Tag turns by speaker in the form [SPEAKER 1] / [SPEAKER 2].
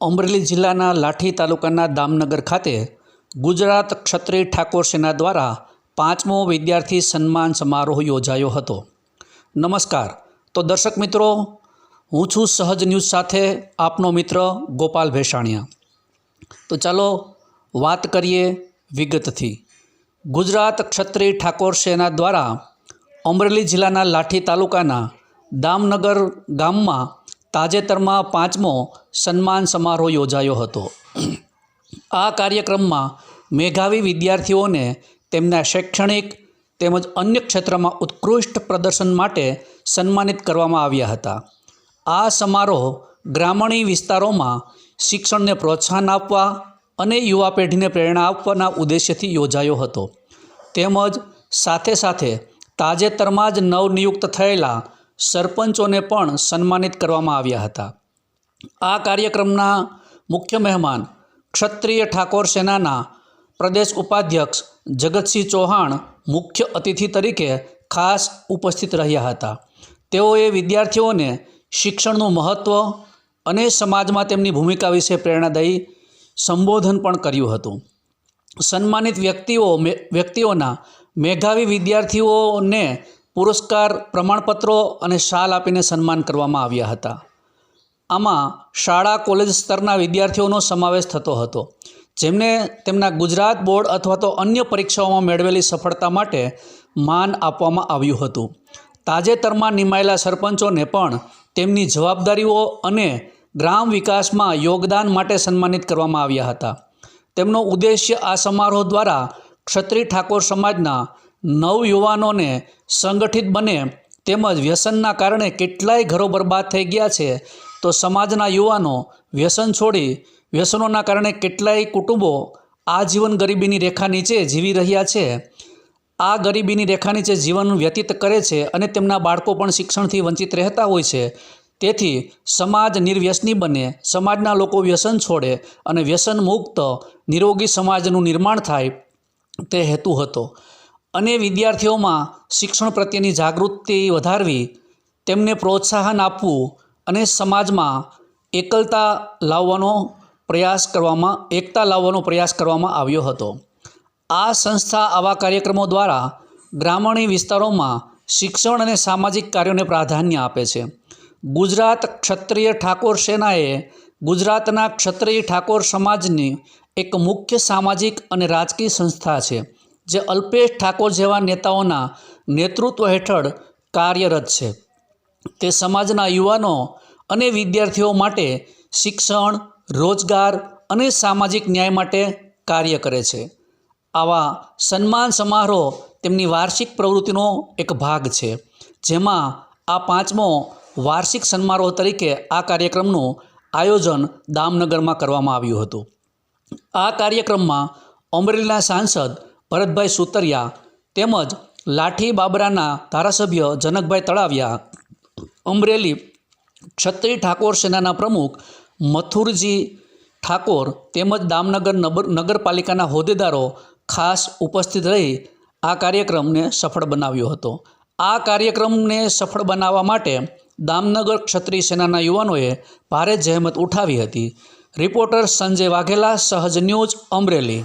[SPEAKER 1] અમરેલી જિલ્લાના લાઠી તાલુકાના દામનગર ખાતે ગુજરાત ક્ષત્રિય ઠાકોર સેના દ્વારા પાંચમો વિદ્યાર્થી સન્માન સમારોહ યોજાયો હતો. નમસ્કાર. તો દર્શક મિત્રો, હું છું સહજ ન્યૂઝ સાથે આપનો મિત્ર ગોપાલ ભેસાણિયા. તો ચાલો વાત કરીએ વિગતથી. ગુજરાત ક્ષત્રિય ઠાકોર સેના દ્વારા અમરેલી જિલ્લાના લાઠી તાલુકાના દામનગર ગામમાં તાજેતરમાં પાંચમો સન્માન સમારોહ યોજાયો હતો. આ કાર્યક્રમમાં મેધાવી વિદ્યાર્થીઓને તેમના શૈક્ષણિક તેમજ અન્ય ક્ષેત્રમાં ઉત્કૃષ્ટ પ્રદર્શન માટે સન્માનિત કરવામાં આવ્યા હતા. આ સમારોહ ગ્રામણી વિસ્તારોમાં શિક્ષણને પ્રોત્સાહન આપવા અને યુવા પેઢીને પ્રેરણા આપવાના ઉદ્દેશ્યથી યોજાયો હતો. તેમજ સાથે સાથે તાજેતરમાં જ નવનિયુક્ત થયેલા સરપંચોને પણ સન્માનિત કરવામાં આવ્યા હતા. આ કાર્યક્રમના મુખ્ય મહેમાન ક્ષત્રિય ઠાકોર સેનાના પ્રદેશ ઉપાધ્યક્ષ જગતસિંહ ચૌહાણ મુખ્ય અતિથિ તરીકે ખાસ ઉપસ્થિત રહ્યા હતા. તેઓએ વિદ્યાર્થીઓને શિક્ષણનું મહત્ત્વ અને સમાજમાં તેમની ભૂમિકા વિશે પ્રેરણાદાયી સંબોધન પણ કર્યું હતું. સન્માનિત વ્યક્તિઓ વ્યક્તિઓના મેધાવી વિદ્યાર્થીઓને પુરસ્કાર, પ્રમાણપત્રો અને શાલ આપીને સન્માન કરવામાં આવ્યા હતા. આમાં શાળા, કોલેજ સ્તરના વિદ્યાર્થીઓનો સમાવેશ થતો હતો, જેમને તેમના ગુજરાત બોર્ડ અથવા તો અન્ય પરીક્ષાઓમાં મેળવેલી સફળતા માટે માન આપવામાં આવ્યું હતું. તાજેતરમાં નિમાયેલા સરપંચોને પણ તેમની જવાબદારીઓ અને ગ્રામ વિકાસમાં યોગદાન માટે સન્માનિત કરવામાં આવ્યા હતા. તેમનો ઉદ્દેશ્ય આ સમારોહ દ્વારા ક્ષત્રિય ઠાકોર સમાજના નવયુવાનોને સંગઠિત બને તેમજ વ્યસનના કારણે કેટલાય ઘરો બરબાદ થઈ ગયા છે. તો સમાજના યુવાનો વ્યસન છોડી વ્યસનોના કારણે કેટલાય કુટુંબો આજીવન ગરીબીની રેખા નીચે જીવી રહ્યા છે. આ ગરીબીની રેખા નીચે જીવન વ્યતીત કરે છે અને તેમના બાળકો પણ શિક્ષણથી વંચિત રહેતા હોય છે. તેથી સમાજ નિર્વ્યસની બને, સમાજના લોકો વ્યસન છોડે અને વ્યસન મુક્ત નિરોગી સમાજનું નિર્માણ થાય તે હેતુ હતો. અને વિદ્યાર્થીઓમાં શિક્ષણ પ્રત્યેની જાગૃતિ વધારવી, તેમને પ્રોત્સાહન આપવું અને સમાજમાં એકલતા લાવવાનો પ્રયાસ કરવામાં, એકતા લાવવાનો પ્રયાસ કરવામાં આવ્યો હતો. આ સંસ્થા આવા કાર્યક્રમો દ્વારા ગ્રામીણ વિસ્તારોમાં શિક્ષણ અને સામાજિક કાર્યોને પ્રાધાન્ય આપે છે. ગુજરાત ક્ષત્રિય ઠાકોર સેનાએ ગુજરાતના ક્ષત્રિય ઠાકોર સમાજની એક મુખ્ય સામાજિક અને રાજકીય સંસ્થા છે. જે અલ્પેશ ઠાકોર જેવા નેતાઓના નેતૃત્વ હેઠળ કાર્યરત છે. તે સમાજના યુવાનો અને વિદ્યાર્થીઓ માટે શિક્ષણ, રોજગાર અને સામાજિક ન્યાય માટે કાર્ય કરે છે. આવા સન્માન સમારોહ તેમની વાર્ષિક પ્રવૃત્તિનો એક ભાગ છે. જેમાં આ પાંચમો વાર્ષિક સમારોહ તરીકે આ કાર્યક્રમનું આયોજન દામનગરમાં કરવામાં આવ્યું હતું. આ કાર્યક્રમમાં અમરેલીના સાંસદ ભરતભાઈ સુતરિયા તેમજ લાઠી બાબરાના ધારાસભ્ય જનકભાઈ તળાવિયા, અમરેલી ક્ષત્રિય ઠાકોર સેનાના પ્રમુખ મથુરજી ઠાકોર તેમજ દામનગર નગરપાલિકાના હોદ્દેદારો ખાસ ઉપસ્થિત રહી આ કાર્યક્રમને સફળ બનાવ્યો હતો. આ કાર્યક્રમને સફળ બનાવવા માટે દામનગર ક્ષત્રિય સેનાના યુવાનોએ ભારે જહેમત ઉઠાવી હતી. રિપોર્ટર સંજય વાઘેલા, સહજ ન્યૂઝ, અમરેલી.